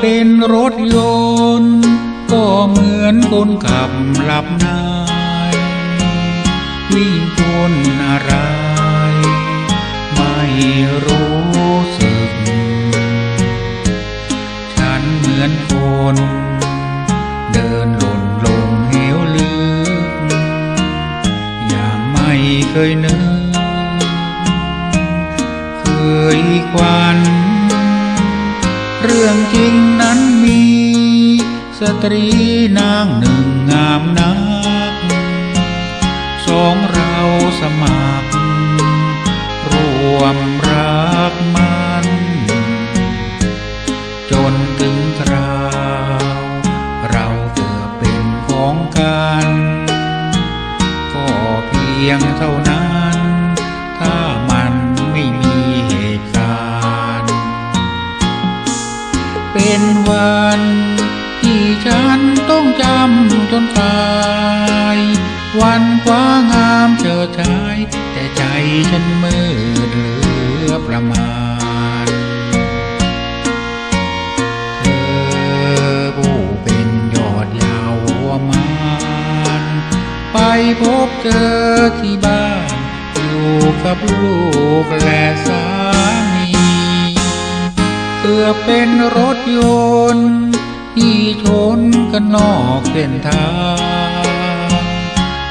เป็นรถยนต์ ก็เหมือนคนขับหลับในวิ่งชนอะไร ไม่รู้สึก ฉันเหมือนคน เดินหล่นลงเหวลึกอย่างไม่เคยนึก เคยควัน เรื่องจริงนั้นมี สตรีนางหนึ่งงามนัก สองเราสมัคร รวมรักมัน จนถึงคราว เราเกือบเป็นของกัน ก็เพียงเท่านั้น เป็นวันที่ฉันต้องจำจนตาย วันฟ้างามเจอชาย แต่ใจฉันมืดเหลือประมาณ เธอผู้เป็นยอดยาวหัวมานไปพบเจอที่บ้าน อยู่กับลูกและสา อเป็นรถยนต์ ที่ชนกันนอกเส้นทาง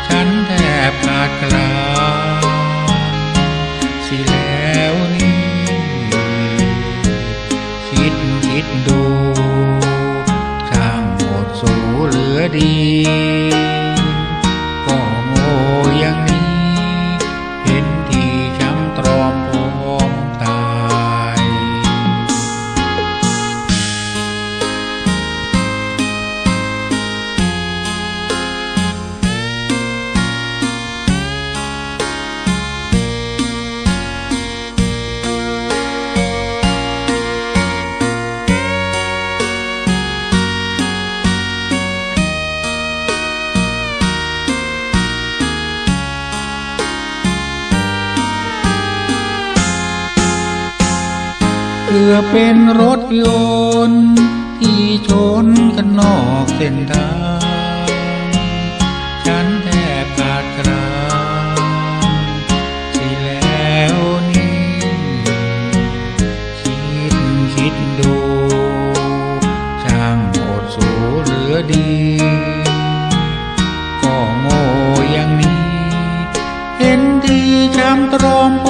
ฉันแทบขาดกลางสิแล้วนี่ คิดคิดดู ช่างหมดสูเหลือดี รือเป็นรถยนต์ ที่ชนกันนอกเส้นทางฉันแทบขาดกรางสิแล้วนี่ คิดคิดดู ช่างหมดสูเหลือดี ก็โง่อย่างนี้ เห็นที่ช้ำตรอมป